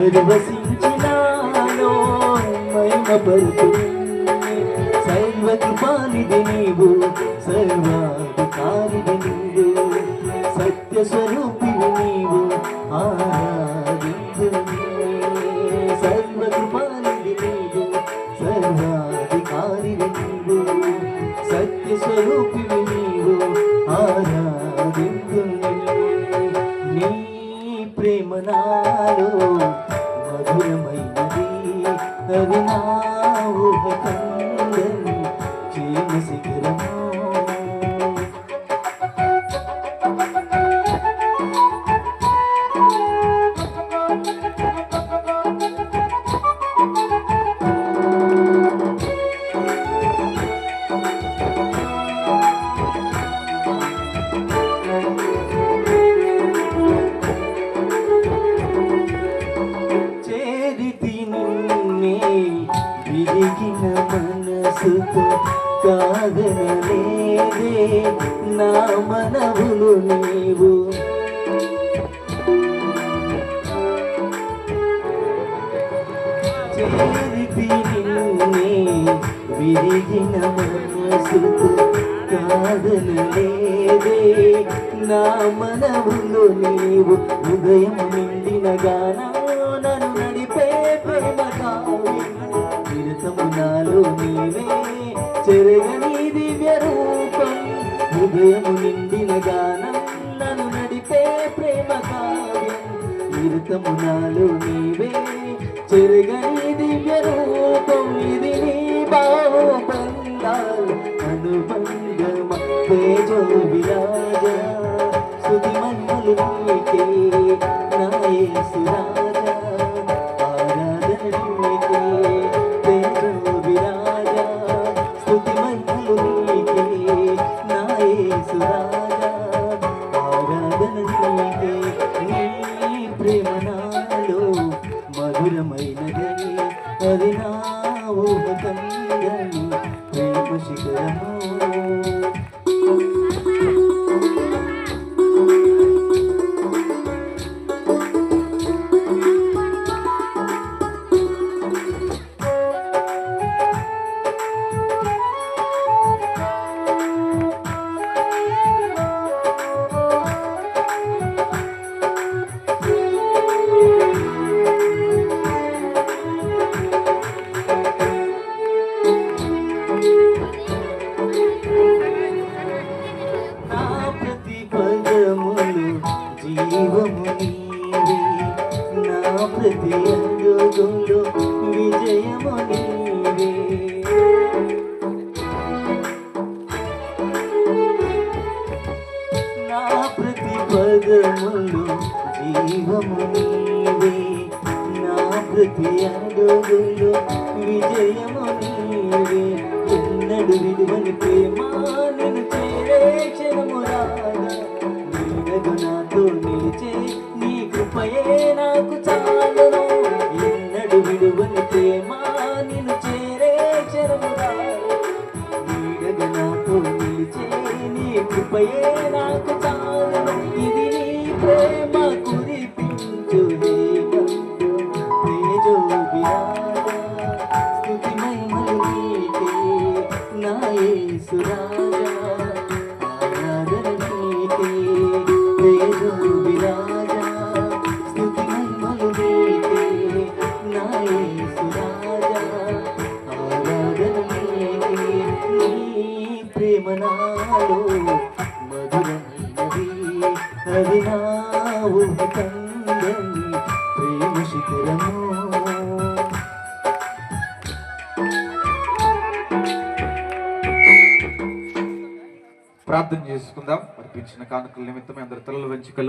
నిర్వసించినాలో మహిమపరుతుంది సర్వకృపానిధి నీవు. నా కాదనలేదే నా మనవులు నీవు చేరితి నిన్నే విరిగిన మనసుతో కాదనలేదే నా మనవులు నీవు ఉదయం నిండిన గానం గానం నన్ను నడిపే ప్రేమ కావ్యం. తీర్థము నీవే చెరగని దివ్య రూపం ఇది నీ బాహుబంధాలు. అనుబంధమ తేజో విరాజ స్తుతి మహిమలు నీకే ప్రేమ నాలో మధురమైనది అది నా పదములు జీవము నీవే. నా ప్రతి అడుగులు విజయము నీవే. ఎన్నడు విలువని ప్రేమ నేను చేరే క్షణము రాగా నీడగు నాతో నిలిచే నీ కృపయే నాకు చాలును. ఎన్నడు విలువని ప్రేమ నేను చేరే క్షణము రాగా నీడగ నాతో నిలిచే నీ కృపయే నాకు అది ప్రేమ శిఖరము ప్రార్థన చేసుకుందాం. అర్పించిన కానుకల నిమిత్తం అందరి తలలు వంచి కళ్ళు